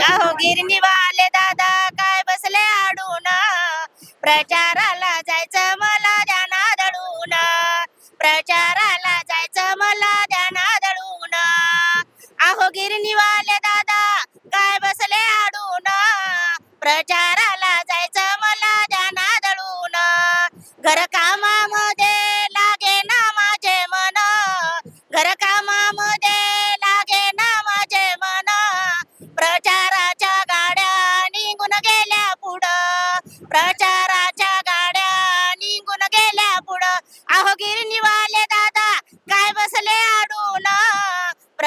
अहो गिरणीवाले दादा काय बसले आडून? प्रचाराला जायचं मला ध्याना दळून प्रचाराला जायचं मला ध्याना दळून अहो गिरणीवाले दादा काय बसले आडून? प्रचाराला जायचं मला ध्याना दळून घर काम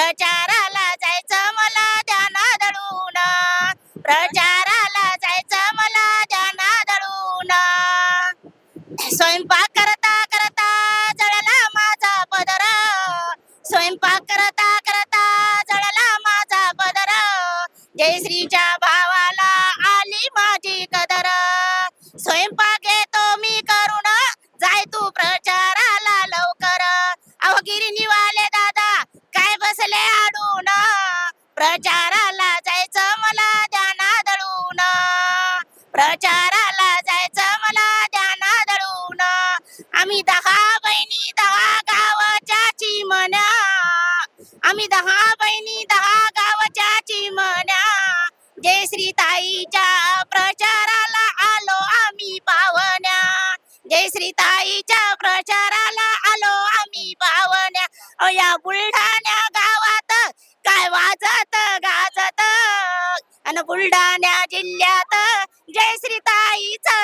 प्रचाराला जायचं मला ध्याना दळून प्रचाराला जायचं मला ध्याना दळून स्वयंपाक करता करता जळला माझा पदर. स्वयंपाक करता करता जळला माझा पदर. जयश्रीच्या भावाला आली माझी बसले अडून प्रचाराला जायचं मला ध्याना दळून प्रचाराला जायचं मला ध्याना दळून आम्ही दहा बहिणी दहा गावाच्या चिमण्या आम्ही दहा बहिणी दहा गावाच्या चिमण्या जय श्री ताईच्या प्रचाराला आलो आम्ही पावण्या. जय श्री ताईच्या प्रचाराला आलो आम्ही पावण्या. अ या बुलढाणा बुलढाणा जिल्ह्यात. जय श्री ताईचा